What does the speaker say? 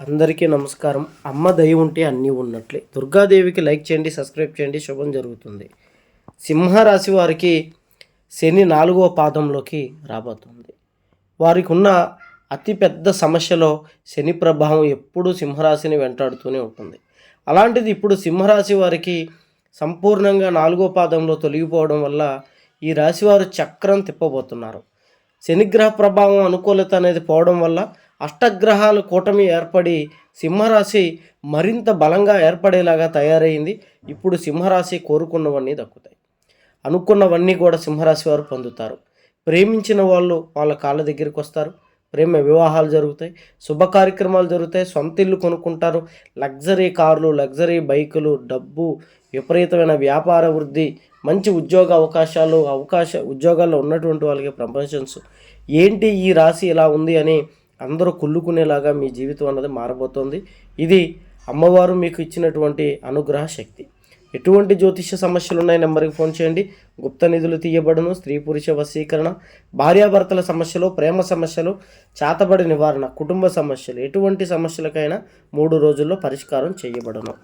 అందరికీ నమస్కారం. అమ్మ దయ ఉంటే అన్నీ ఉన్నట్లే. దుర్గాదేవికి లైక్ చేయండి సబ్స్క్రైబ్ చేయండి శుభం జరుగుతుంది. సింహరాశి వారికి శని నాలుగవ పాదంలోకి రాబోతుంది. వారికి ఉన్న అతిపెద్ద సమస్యలో శని ప్రభావం ఎప్పుడూ సింహరాశిని వెంటాడుతూనే ఉంటుంది. అలాంటిది ఇప్పుడు సింహరాశి వారికి సంపూర్ణంగా నాలుగో పాదంలో తొలగిపోవడం వల్ల ఈ రాశి వారు చక్రం తిప్పబోతున్నారు. శనిగ్రహ ప్రభావం అనుకూలత అనేది పోవడం వల్ల అష్టగ్రహాలు కూటమి ఏర్పడి సింహరాశి మరింత బలంగా ఏర్పడేలాగా తయారైంది. ఇప్పుడు సింహరాశి కోరుకున్నవన్నీ దక్కుతాయి. అనుకున్నవన్నీ కూడా సింహరాశి వారు పొందుతారు. ప్రేమించిన వాళ్ళు వాళ్ళ కాళ్ళ దగ్గరికి వస్తారు. ప్రేమ వివాహాలు జరుగుతాయి. శుభ కార్యక్రమాలు జరుగుతాయి. సొంత ఇల్లు కొనుక్కుంటారు. లగ్జరీ కార్లు లగ్జరీ బైకులు డబ్బు విపరీతమైన వ్యాపార వృద్ధి మంచి ఉద్యోగ అవకాశాలు అవకాశ ఉద్యోగాల్లో ఉన్నటువంటి వాళ్ళకి ప్రమోషన్స్. ఏంటి ఈ రాశి ఇలా ఉంది అని అందరూ కుళ్ళుకునేలాగా మీ జీవితం అన్నది మారబోతోంది. ఇది అమ్మవారు మీకు ఇచ్చినటువంటి అనుగ్రహ శక్తి. ఎటువంటి జ్యోతిష్య సమస్యలు ఉన్నాయి నెంబర్కి ఫోన్ చేయండి. గుప్త నిధులు తీయబడును. స్త్రీ పురుష వశీకరణ. భార్యాభర్తల సమస్యలు ప్రేమ సమస్యలు చాతబడి నివారణ కుటుంబ సమస్యలు ఎటువంటి సమస్యలకైనా మూడు రోజుల్లో పరిష్కారం చేయబడును.